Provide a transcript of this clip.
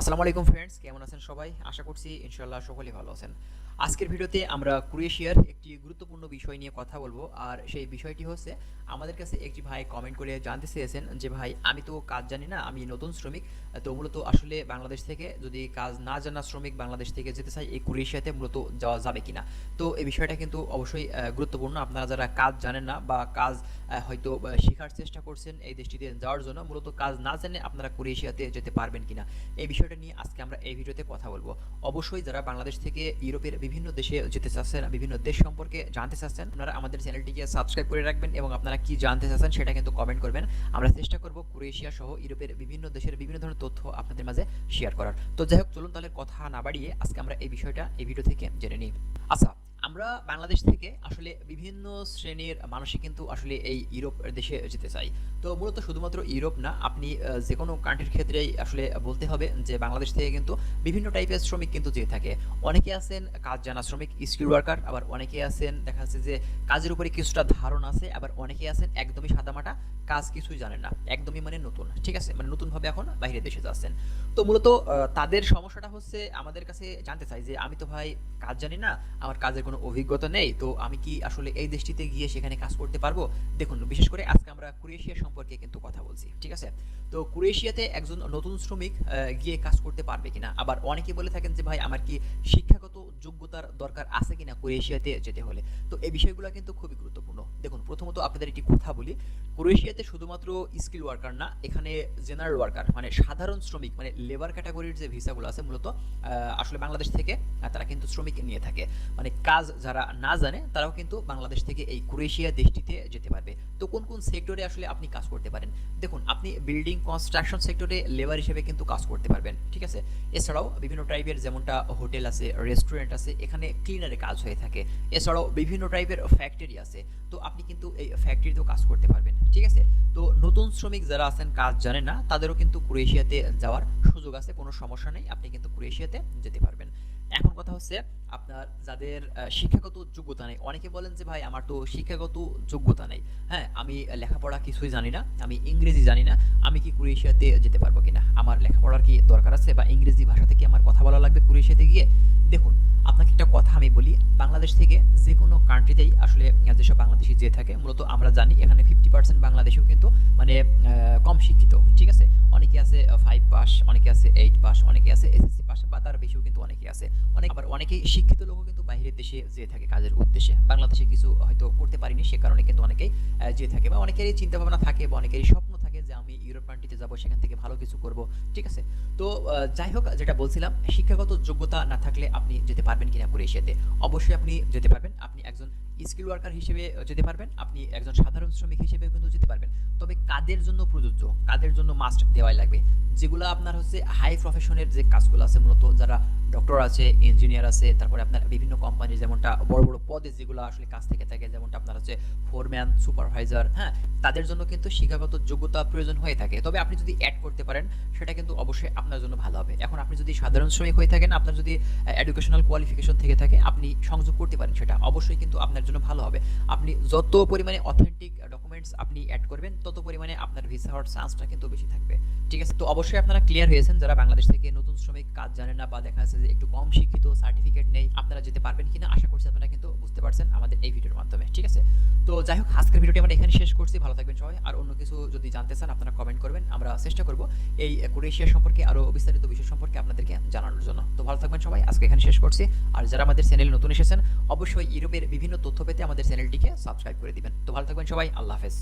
আসসালামু আলাইকুম ফ্রেন্ডস কেমন আছেন সবাই? আশা করছি ইনশাল্লাহ সকলেই ভালো আছেন। আজকের ভিডিওতে আমরা ক্রোয়েশিয়ার একটি গুরুত্বপূর্ণ বিষয় নিয়ে কথা বলব, আর সেই বিষয়টি হচ্ছে, আমাদের কাছে একটি ভাই কমেন্ট করে জানতে চেয়েছেন যে, ভাই, আমি তো কাজ জানি না, আমি নতুন শ্রমিক, তো মূলত আসলে বাংলাদেশ থেকে যদি কাজ না জানা শ্রমিক বাংলাদেশ থেকে যেতে চাই এই ক্রোয়েশিয়াতে মূলত যাওয়া যাবে কিনা? তো এই বিষয়টা কিন্তু অবশ্যই গুরুত্বপূর্ণ। আপনারা যারা কাজ জানেন না বা কাজ হয়তো শেখার চেষ্টা করছেন এই দেশটিতে যাওয়ার জন্য, মূলত কাজ না জানে আপনারা ক্রোয়েশিয়াতে যেতে পারবেন কিনা? এই বিষয়টা নিয়ে আজকে আমরা এই ভিডিওতে কথা বলব। অবশ্যই যারা বাংলাদেশ থেকে ইউরোপের বিভিন্ন দেশে যেতে চাচ্ছেন বিভিন্ন দেশ সম্পর্কে জানতে চাচ্ছেন, আপনারা আমাদের চ্যানেলটিকে সাবস্ক্রাইব করে রাখবেন এবং আপনারা কি জানতে চাচ্ছেন সেটা কিন্তু কমেন্ট করবেন। আমরা চেষ্টা করব ক্রোয়েশিয়া সহ ইউরোপের বিভিন্ন দেশের বিভিন্ন ধরনের তথ্য আপনাদের মাঝে শেয়ার করার। তো যাই হোক, চলুন তাহলে কথা না বাড়িয়ে আজকে আমরা এই বিষয়টা এই ভিডিও থেকে জেনে নিই। আচ্ছা আমরা বাংলাদেশ থেকে আসলে বিভিন্ন শ্রেণির মানুষই কিন্তু আসলে এই ইউরোপ দেশে যেতে চাই। তো মূলত শুধুমাত্র ইউরোপ না, আপনি যে কোনো কান্ট্রির ক্ষেত্রেই আসলে বলতে হবে যে বাংলাদেশ থেকে কিন্তু বিভিন্ন টাইপের শ্রমিক কিন্তু যেয়ে থাকে। অনেকে আছেন কাজ জানা শ্রমিক স্কিল ওয়ার্কার আবার অনেকে আছেন দেখা যাচ্ছে যে কাজের উপরে কিছুটা ধারণা আছে, আবার অনেকে আছেন একদমই সাদামাটা, কাজ কিছুই জানেন না, একদমই মানে নতুন, ঠিক আছে? মানে নতুনভাবে এখন বাইরে দেশে যাচ্ছেন। তো মূলত তাদের সমস্যাটা হচ্ছে আমাদের কাছে জানতে চাই যে আমি তো ভাই কাজ জানি না, আমার কাজের কোনো অভিজ্ঞতা নেই, তো আমি কি আসলে এই দেশটিতে গিয়ে সেখানে কাজ করতে পারব? দেখুন, বিশেষ করে আজকে আমরা ক্রোয়েশিয়া সম্পর্কে কিন্তু কথা বলছি, ঠিক আছে? তো ক্রোয়েশিয়াতে একজন নতুন শ্রমিক গিয়ে কাজ করতে পারবে কিনা? আবার অনেকে বলে থাকেন যে, ভাই, আমার কি শিক্ষাগত যোগ্যতার দরকার আছে কিনা ক্রোয়েশিয়াতে যেতে হলে। তো এই বিষয়গুলো কিন্তু খুবই গুরুত্বপূর্ণ। দেখুন, প্রথমত আপনাদের একটি কথা বলি। ক্রোয়েশিয়াতে শুধুমাত্র স্কিল ওয়ার্কার না, এখানে জেনারেল ওয়ার্কার মানে সাধারণ শ্রমিক মানে লেবার ক্যাটাগরির যে ভিসাগুলো আছে মূলত আসলে বাংলাদেশ থেকে তারা কিন্তু শ্রমিক নিয়ে থাকে। মানে কাজ যারা না জানে, তারাও কিন্তু বাংলাদেশ থেকে এই ক্রোয়েশিয়া দেশটিতে যেতে পারবে। তো কোন কোন সেক্টরে আসলে আপনি কাজ করতে পারেন? দেখুন, আপনি বিল্ডিং কনস্ট্রাকশন সেক্টরে লেবার হিসেবে কিন্তু কাজ করতে পারবেন, ঠিক আছে? এছাড়াও বিভিন্ন টাইপের যেমনটা হোটেল আছে রেস্টুরেন্ট আছে, এখানে ক্লিনারে কাজ হয়ে থাকে। এছাড়াও বিভিন্ন টাইপের ফ্যাক্টরি আছে। তো আপনি কিন্তু এই ফ্যাক্টরিতেও কাজ করতে পারবেন, ঠিক আছে? তো নতুন শ্রমিক যারা আছেন, কাজ জানেন না, তাদেরও কিন্তু ক্রোয়েশিয়াতে যাওয়ার সুযোগ আছে, কোনো সমস্যা নেই, আপনি কিন্তু ক্রোয়েশিয়াতে যেতে পারবেন। এখন কথা হচ্ছে, আপনার যাদের শিক্ষাগত যোগ্যতা নেই, অনেকে বলেন যে, ভাই, আমার তো শিক্ষাগত যোগ্যতা নেই। হ্যাঁ আমি লেখাপড়া কিছুই জানি না, আমি ইংরেজি জানি না, আমি কি ক্রোয়েশিয়াতে যেতে পারব কিনা? আমার লেখাপড়ার কি দরকার আছে? বা ইংরেজি ভাষাতে কি আমার কথা বলা লাগবে ক্রোয়েশিয়াতে গিয়ে? দেখুন আমি বলি, বাংলাদেশ থেকে যে কোনো কান্ট্রিতেই আসলে যেসব বাংলাদেশি যে থাকে, মূলত আমরা জানি এখানে ফিফটি পার্সেন্ট বাংলাদেশেও কিন্তু মানে কম শিক্ষিত, ঠিক আছে? অনেকে আছে ফাইভ পাস অনেকে আছে এইট পাস অনেকে আছে এসএসসি পাস বা তার বেশিও কিন্তু অনেকে আছে। অনেক, আবার অনেকেই শিক্ষিত লোকও কিন্তু বাইরের দেশে যেয়ে থাকে কাজের উদ্দেশ্যে। বাংলাদেশে কিছু হয়তো করতে পারিনি, সে কারণে কিন্তু অনেকেই যেয়ে থাকে, বা অনেকেরই চিন্তা ভাবনা থাকে, বা অনেকেরই স্বপ্ন যে আমি ইউরোপ কান্ট্রিতে যাব, সেখান থেকে ভালো কিছু করব, ঠিক আছে? তো যাই হোক, যেটা বলছিলাম, শিক্ষাগত যোগ্যতা না থাকলে আপনি যেতে পারবেন কিনা ক্রোয়েশিয়াতে? অবশ্যই আপনি যেতে পারবেন। আপনি একজন স্কিল ওয়ার্কার হিসেবে যেতে পারবেন। আপনি একজন সাধারণ শ্রমিক হিসেবে কিন্তু যেতে পারবেন। তবে কাদের জন্য প্রযোজ্য? কাদের জন্য মাস্ট দেওয়াই লাগবে? যেগুলো আপনার হচ্ছে হাই প্রফেশনের যে কাজগুলো আছে, মূলত যারা ডক্টর আছে ইঞ্জিনিয়ার আছে, তারপরে আপনার বিভিন্ন কোম্পানি যেমনটা বড় বড় পদে যেগুলো আসলে কাজ থেকে থাকে, যেমনটা আপনার হচ্ছে ফোরম্যান সুপারভাইজার হ্যাঁ তাদের জন্য কিন্তু শিক্ষাগত যোগ্যতা প্রয়োজন হয়ে থাকে। তবে আপনি যদি অ্যাড করতে পারেন, সেটা কিন্তু অবশ্যই আপনার জন্য ভালো হবে। এখন আপনি যদি সাধারণ শ্রমিক হয়ে থাকেন, আপনার যদি এডুকেশনাল কোয়ালিফিকেশন থেকে থাকে, আপনি সংযোগ করতে পারেন সেটা। অবশ্যই কিন্তু আপনার জন্য ভালো হবে। আপনি যত পরিমাণে অথেন্টিক ডকুমেন্টস আপনি অ্যাড করবেন, তত পরিমাণে আপনার ভিসা হওয়ার চান্সটা কিন্তু বেশি থাকবে। ঠিক আছে? তো অবশ্যই আপনারা ক্লিয়ার হয়েছেন, যারা বাংলাদেশ থেকে নতুন শ্রমিক, কাজ জানেন না বা দেখা যাচ্ছে যে একটু কম শিক্ষিত সার্টিফিকেট নেই, আপনারা যেতে পারবেন কিনা আশা করছি আপনারা কিন্তু বুঝতে পারছেন আমাদের এই ভিডিওর মাধ্যমে, ঠিক আছে? তো যাই হোক, আজকের ভিডিওটি আমরা এখানে শেষ করছি, ভালো থাকবেন সবাই। আর অন্য কিছু যদি জানতে চান, আপনারা কমেন্ট করবেন, আমরা চেষ্টা করব এই ক্রোয়েশিয়া সম্পর্কে আরও বিস্তারিত বিষয় সম্পর্কে জানানোর জন্য। তো ভালো থাকবেন সবাই, আজকে এখানে শেষ করছি। আর যারা আমাদের চ্যানেলে নতুন এসেছেন, অবশ্যই ইউরোপের বিভিন্ন তথ্য পেতে আমাদের চ্যানেলটিকে সাবস্ক্রাইব করে দিবেন। তো ভালো থাকবেন সবাই, আল্লাহ হাফেজ।